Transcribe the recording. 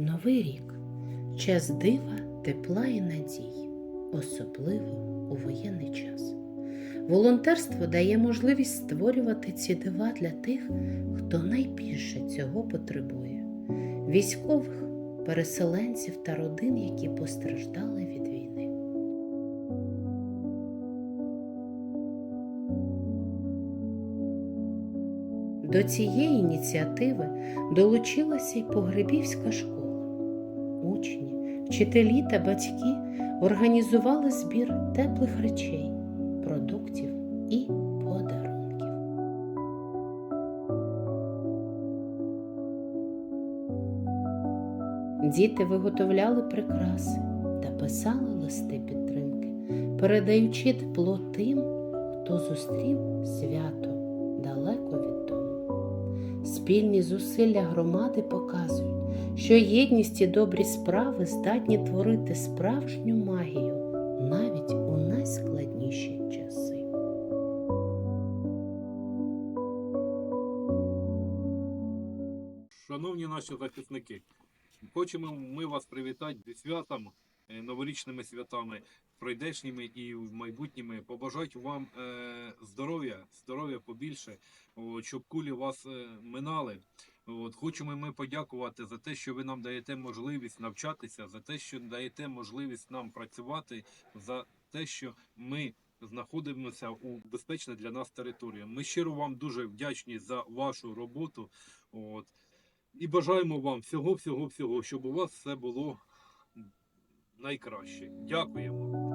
Новий рік час дива, тепла і надій, особливо у воєнний час. Волонтерство дає можливість створювати ці дива для тих, хто найбільше цього потребує: військових, переселенців та родин, які постраждали від війни. До цієї ініціативи долучилася й погребівська школа. Вчителі та батьки організували збір теплих речей, продуктів і подарунків. Діти виготовляли прикраси та писали листи підтримки, передаючи тепло тим, хто зустрів свято далеко від дому. Спільні зусилля громади показують, що єдність і добрі справи здатні творити справжню магію навіть у найскладніші часи. Шановні наші захисники, хочемо ми вас привітати зі святом, е, новорічними святами, пройдешніми і майбутніми. Побажати вам е, здоров'я, здоров'я побільше, щоб кулі вас е, минали. От, хочемо ми подякувати за те, що ви нам даєте можливість навчатися, за те, що даєте можливість нам працювати, за те, що ми знаходимося у безпечній для нас території. Ми щиро вам дуже вдячні за вашу роботу. От. І бажаємо вам всього, всього, всього, щоб у вас все було найкраще. Дякуємо.